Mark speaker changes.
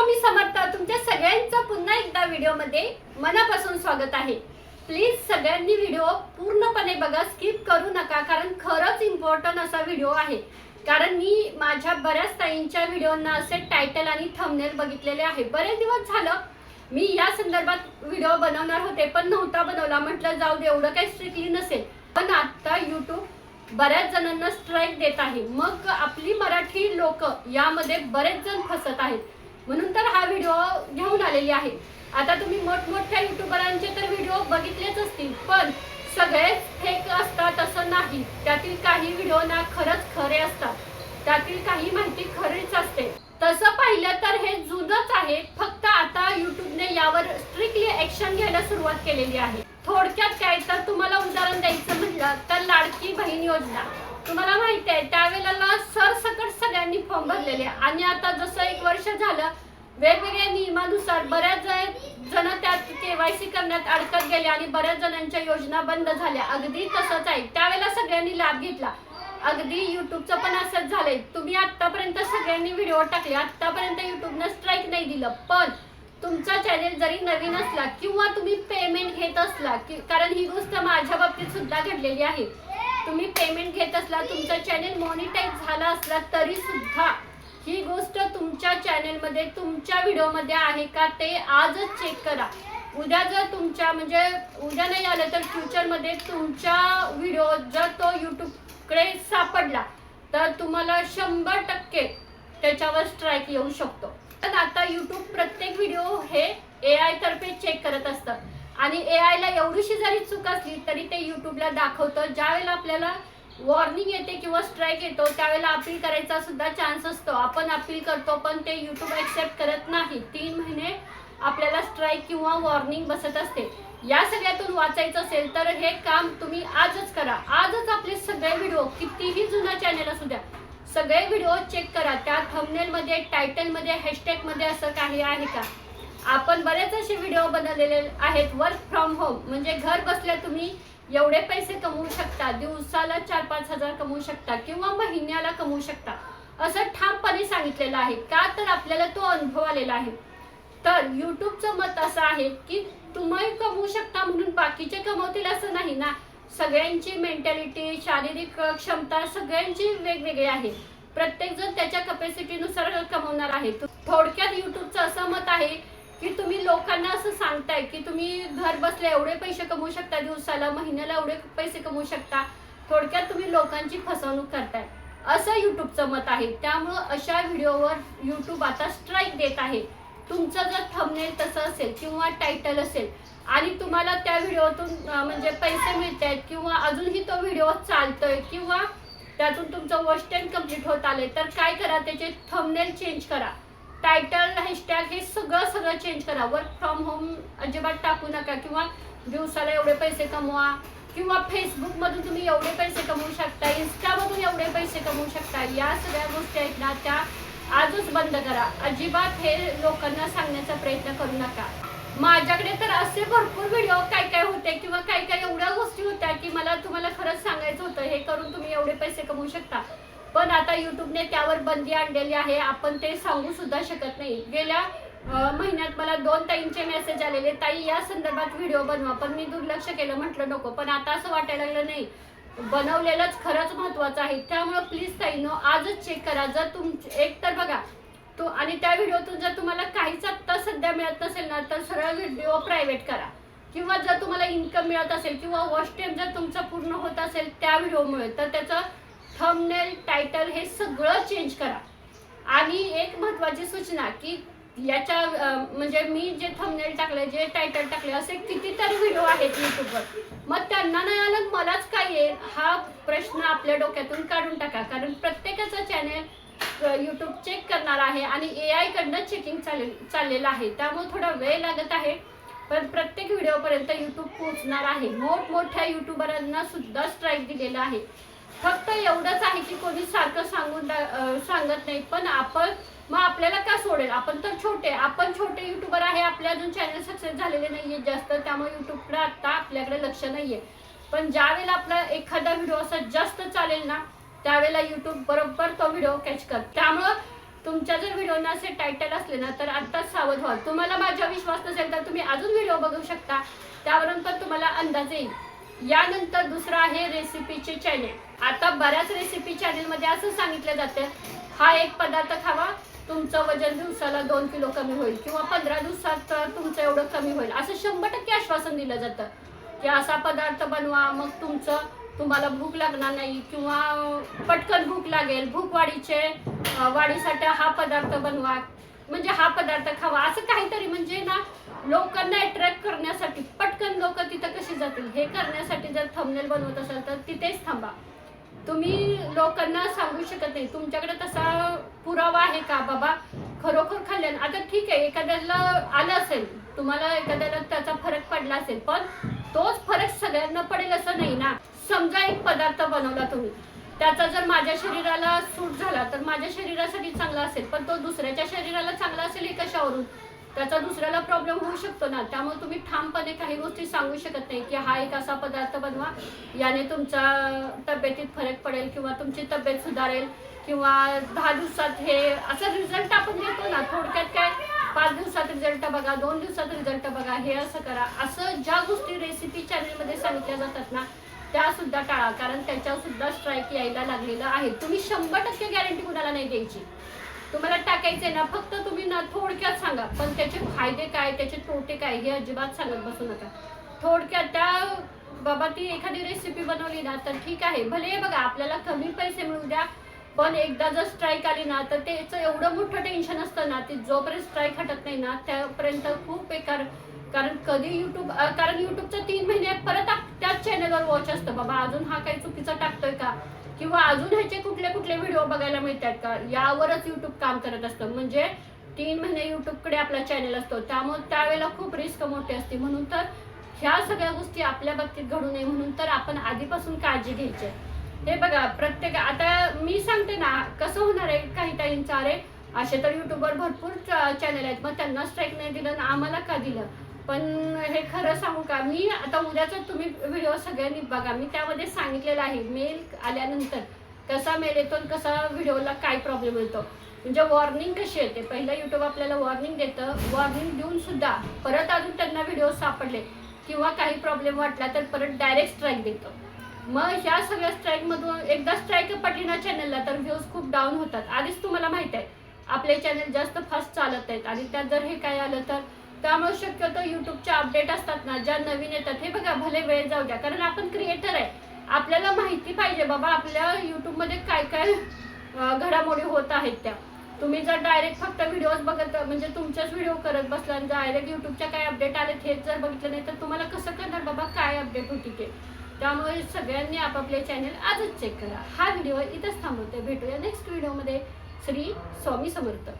Speaker 1: स्वामी समर्थ तुमच्या सगळ्यांचं पुन्हा एकदा व्हिडिओमध्ये मनापासून स्वागत आहे. प्लीज सगळ्यांनी व्हिडिओ पूर्णपणे बघा स्किप करू नका कारण खरंच इम्पॉर्टंट असा व्हिडिओ आहे. कारण मी माझ्या बऱ्याच ताईंच्या व्हिडिओना असे टायटल आणि थंबनेल बघितलेले आहे. बरेच दिवस झालं मी या संदर्भात व्हिडिओ बनवणार होते पण नव्हता बनवला. म्हटलं जाऊ दे एवढं काही स्ट्रिक्टली नसेल. पण आता यूट्यूब बऱ्याच जणांना स्ट्राईक देत आहे. मग आपली मराठी लोक यामध्ये बरेच जण फसत आहेत. म्हणून तर हा व्हिडिओ घेऊन आलेली आहे. आता तुम्ही मोठमोठ्या युट्यूबरांचे तर व्हिडिओ बघितलेच असतील पण सगळे फेक असतात असं नाही. त्यातील काही व्हिडिओ ना खरंच खरे असतात. त्यातील काही माहिती खरीच असते. तसं पाहिलं तर हे जुनच आहे. फक्त आता युट्यूबने यावर स्ट्रिक्टली ऍक्शन घ्यायला सुरुवात केलेली आहे. थोडक्यात काय तर तुम्हाला उदाहरण द्यायचं म्हटलं तर लाडकी बहीण योजना. तुम्हाला माहिती आहे त्यावेळेला सरसकट सगळ्यांनी फॉर्म भरलेले आणि आता जसं एक वर्ष झालं वेगवेगळ्या नियमानुसार बऱ्याच जण त्यात केवायसी करण्यात अडकत गेले आणि बऱ्याच जणांच्या योजना बंद झाल्या. अगदी तसंच आहे. त्यावेळेला सगळ्यांनी लाभ घेतला. अगदी युट्यूबचं पण असंच झालंय. तुम्ही आतापर्यंत सगळ्यांनी व्हिडिओ टाकले. आतापर्यंत युट्यूबनं स्ट्राईक नाही दिलं. पण तुमचा चॅनेल जरी नवीन असला किंवा तुम्ही पेमेंट घेत असला की कारण ही गोष्ट माझ्या बाबतीत सुद्धा घडलेली आहे. तुम्ही पेमेंट घेत असला तुमचा चॅनेल मॉनिटाईज झाला असला तरी सुद्धा ही गोष्ट तुमच्या चॅनेलमध्ये तुमच्या व्हिडिओमध्ये आहे का ते आजच चेक करा. उद्या जर तुमच्या म्हणजे उद्या नाही आलं तर फ्युचरमध्ये तुमच्या व्हिडिओ जर तो यूट्यूबकडे सापडला तर तुम्हाला शंभर टक्के त्याच्यावर स्ट्राईक येऊ शकतो. तर आता यूट्यूब प्रत्येक व्हिडिओ हे ए आय तर्फे चेक करत असतं. आणि ए आयला एवढीशी जरी चूक असली तरी ते यूट्यूबला दाखवतं. ज्यावेळेला आपल्याला वॉर्निंग येते किंवा स्ट्राईक येतो त्यावेळेला अपील करायचा सुद्धा चान्स असतो. आपण अपील करतो पण ते युट्यूब ॲक्सेप्ट करत नाही. तीन महिने आपल्याला स्ट्राईक किंवा वॉर्निंग बसत असते. या सगळ्यातून वाचायचं असेल तर हे काम तुम्ही आजच करा. आजच आपले सगळे व्हिडिओ कितीही जुना चॅनेल असू द्या सगळे व्हिडिओ चेक करा. त्या थंबनेलमध्ये टायटलमध्ये हॅशटॅगमध्ये असं काही आहे का? आपण बरेच असे व्हिडिओ बनवलेले आहेत वर्क फ्रॉम होम म्हणजे घर बसल्या तुम्ही एवढे पैसे कमवू शकता दिवसाला चार पाच हजार कमवू शकता किंवा महिन्याला कमवू शकता असं ठामपणे सांगितलेलं आहे. का तर आपल्याला तो अनुभव आलेला आहे. तर युट्यूबचं मत असं आहे की तुम्ही कमवू शकता म्हणून बाकीचे कमवतील असं नाही ना? सगळ्यांची मेंटॅलिटी शारीरिक क्षमता सगळ्यांची वेगवेगळी आहे. प्रत्येक जण त्याच्या कपॅसिटीनुसार कमवणार आहे. थोडक्यात युट्यूबचं असं मत आहे की तुम्ही लोकांना असं सांगताय की तुम्ही घर बसल्या एवढे पैसे कमवू शकता दिवसाला महिन्याला एवढे पैसे कमवू शकता थोडक्यात तुम्ही लोकांची फसवणूक करताय. असं युट्यूबचं मत आहे. त्यामुळं अशा व्हिडिओवर युट्यूब आता स्ट्राईक देत आहे. तुमचं जर थंबनेल तसं असेल किंवा टायटल असेल आणि तुम्हाला त्या व्हिडिओतून म्हणजे पैसे मिळत आहेत किंवा अजूनही तो व्हिडिओ चालतोय किंवा त्यातून तुमचं वॉच टाईम कंप्लीट होत आले तर काय करा त्याचे थंबनेल चेंज करा. टायटल हॅशटॅग हे सगळं सगळं चेंज करा. वर्क फ्रॉम होम अजिबात टाकू नका. किंवा दिवसाला एवढे पैसे कमवा. किंवा फेसबुकमधून तुम्ही एवढे पैसे कमवू शकता. इन्स्टामधून एवढे पैसे कमवू शकता. या सगळ्या गोष्टी आहेत ना त्या आजच बंद करा. अजिबात हे लोकांना सांगण्याचा प्रयत्न करू नका. माझ्याकडे तर असे भरपूर व्हिडिओ काय काय होते किंवा काय काय एवढ्या गोष्टी होत्या की मला तुम्हाला खरंच सांगायचं होतं. हे करून तुम्ही एवढे पैसे कमवू शकता. आता युट्यूबने त्यावर बंदी आणलेली आहे. आपण ते सांगू सुद्धा शकत नाही. गेल्या महिन्यात मला दोन ताईंचे मेसेज आलेले. ताई या संदर्भात व्हिडिओ बनवा. पण मी दुर्लक्ष केलं. म्हटलं नको. पण आता असं वाटायला लागलं नाही बनवलेलंच खरंच महत्वाचं आहे. त्यामुळं प्लीज ताईनो आजच चेक करा. जर तुम एक तर बघा तो आणि त्या व्हिडिओतून जर तुम्हाला काहीच आत्ता सध्या मिळत नसेल ना तर सरळ व्हिडिओ प्रायव्हेट करा. किंवा जर तुम्हाला इन्कम मिळत असेल किंवा वॉच टाइम जर तुमचं पूर्ण होत असेल त्या व्हिडिओमुळे तर त्याचं थंबनेल टायटल हे सगळं चेंज करा. आणि एक महत्वाची सूचना की याच्या म्हणजे मी जे थंबनेल टाकले जे टायटल टाकले असे कितीतरी व्हिडिओ आहेत युट्यूबवर मग त्यांना नाही आलं मलाच काय आहे हा प्रश्न आपल्या डोक्यातून काढून टाका. कारण प्रत्येकाचं चॅनेल यूट्यूब चेक करणार आहे आणि ए आयकडनं चेकिंग चालेल चाललेलं आहे. त्यामुळे थोडा वेळ लागत आहे. पण प्रत्येक व्हिडिओपर्यंत यूट्यूब पोहोचणार आहे. मोठमोठ्या युट्यूबरांना सुद्धा स्ट्राईक दिलेला आहे. फक्त एवढंच आहे की कोणी सारखं सांगून दा- सांगत नाही पण आपण मग आपल्याला का सोडेल? आपण तर छोटे आपण छोटे युट्यूबर आहे आपले अजून चॅनल सक्सेस झालेले नाही आहे जास्त त्यामुळे युट्यूबकडे आत्ता आपल्याकडे लक्ष नाही आहे पण ज्या वेळेला आपला एखादा व्हिडिओ असा जास्त चालेल ना त्यावेळेला युट्यूब बरोबर तो व्हिडिओ कॅच कर. त्यामुळं तुमच्या जर व्हिडिओना असे टायटल असले ना तर आत्ताच सावध व्हाल तुम्हाला माझ्या विश्वास नसेल तर तुम्ही अजून व्हिडिओ बघू शकता. त्यावरून पण तुम्हाला अंदाज येईल. यानंतर दुसरं आहे रेसिपीचे चॅनेल आता बऱ्याच रेसिपी चॅनेलमध्ये असं सांगितलं जातं हा एक पदार्थ खावा तुमचं वजन दिवसाला दोन किलो कमी होईल किंवा पंधरा दिवसात तुमचं एवढं कमी होईल. असं शंभर टक्के आश्वासन दिलं जातं की असा पदार्थ बनवा मग तुमचं तुम्हाला भूक लागणार नाही किंवा पटकन भूक लागेल. भूक वाढीचे वाढीसाठी हा पदार्थ बनवा म्हणजे हा पदार्थ खावा. असं काहीतरी म्हणजे ना लोकांना अट्रॅक्ट करण्यासाठी पटकन लोक तिथं कशी जातील? हे करण्यासाठी जर थंबनेल बनवत असाल तर तिथेच थांबा. तुम्ही लोकांना सांगू शकत नाही. तुमच्याकडे तसा पुरावा आहे का बाबा? खरोखर खाल्ल्यानं. आता ठीक आहे एखाद्याला आलं असेल तुम्हाला एखाद्याला त्याचा फरक पडला असेल पण तोच फरक सगळ्यांना पडेल असं नाही ना. समजा एक पदार्थ बनवला तुम्ही. त्याचा जर माझ्या शरीराला सूट झाला तर माझ्या शरीरासाठी चांगला असेल पण तो दुसऱ्याच्या शरीराला चांगला असेल हे कशावरून त्याचा दुसऱ्याला प्रॉब्लेम होऊ शकतो ना. त्यामुळे तुम्ही ठामपणे काही गोष्टी सांगू शकत नाही की हा एक असा पदार्थ बनवा याने तुमच्या तब्येतीत फरक पडेल किंवा तुमची तब्येत सुधारेल किंवा दहा दिवसात हे असा रिझल्ट आपण देतो ना. थोडक्यात काय? पाच दिवसात रिझल्ट बघा दोन दिवसात रिझल्ट बघा हे असं करा. असं ज्या गोष्टी रेसिपी चॅनलमध्ये सांगितल्या जातात ना त्या सुद्धा टाळा. कारण त्याच्यावर सुद्धा स्ट्राईक यायला लागलेलं आहे. तुम्ही शंभर टक्के गॅरंटी कुणाला नाही द्यायची. तुम्हाला टाकायचे ना फक्त तुम्ही ना थोडक्यात सांगा. पण त्याचे फायदे काय त्याचे तोटे काय हे अजिबात सांगत बसू नका. थोडक्यात त्या बाबा ती एखादी रेसिपी बनवली ना तर ठीक आहे. भले बघा आपल्याला कमी पैसे मिळू द्या पण एकदा जर स्ट्राईक आली ना तर त्याचं एवढं मोठं टेन्शन असतं ना ती जोपर्यंत स्ट्राईक हटत नाही ना त्यापर्यंत खूप बेकार. कारण कधी युट्यूब कारण युट्यूबचं तीन महिने परत त्याच चॅनलवर वॉच असतं. बाबा अजून हा काही चुकीचा टाकतोय का? किंवा अजून ह्याचे कुठले कुठले व्हिडिओ बघायला मिळतात का? यावरच युट्यूब काम करत असतं. म्हणजे तीन महिने युट्यूबकडे आपला चॅनल असतो. त्यामुळे त्यावेळेला खूप रिस्क मोठी असते. म्हणून तर ह्या सगळ्या गोष्टी आपल्या बाबतीत घडू नये. म्हणून तर आपण आधीपासून काळजी घ्यायची. हे बघा प्रत्येक आता मी सांगते ना कसं होणार आहे काही ताईंचं? अरे असे तर युट्यूबवर भरपूर चॅनल आहेत. मग त्यांना स्ट्राईक नाही दिलं आणि आम्हाला का दिलं? पण हे खरं सांगू का? मी आता उद्याचा तुम्ही व्हिडिओ सगळ्यांनी बघा. मी त्यामध्ये सांगितलेलं आहे. मेल आल्यानंतर कसा मेल येतो आणि कसा व्हिडिओला काय प्रॉब्लेम येतो. म्हणजे वॉर्निंग कशी येते? पहिलं युट्यूब आपल्याला वॉर्निंग देतं. वॉर्निंग देऊन सुद्धा परत अजून त्यांना व्हिडिओ सापडले. किंवा काही प्रॉब्लेम वाटला तर परत डायरेक्ट स्ट्राईक देतो. मग ह्या सगळ्या स्ट्राईकमधून एकदा स्ट्राईक पडली ना चॅनलला तर व्ह्यूज खूप डाऊन होतात. आधीच तुम्हाला माहीत आहे. आपले चॅनल जास्त फास्ट चालत आहेत. आणि त्यात जर हे काय आलं तर त्यामुळे शक्यतो यूट्यूबच्या अपडेट असतात ना ज्या नवीन येतात हे बघा भले वेळ जाऊ द्या. कारण आपण क्रिएटर आहे. आपल्याला माहिती पाहिजे बाबा आपल्या युट्यूबमध्ये काय काय घडामोडी होत आहेत त्या. तुम्ही जर डायरेक्ट फक्त व्हिडिओज बघत म्हणजे तुमच्याच व्हिडिओ करत बसला आणि डायरेक्ट युट्यूबच्या काय अपडेट आले हेच जर बघितलं नाही तर तुम्हाला कसं करणार बाबा? काय अपडेट होती ते? त्यामुळे सगळ्यांनी आपापले चॅनल आजच चेक करा. हा व्हिडिओ इथंच थांबवते. भेटूया नेक्स्ट व्हिडिओमध्ये श्री स्वामी समर्थ.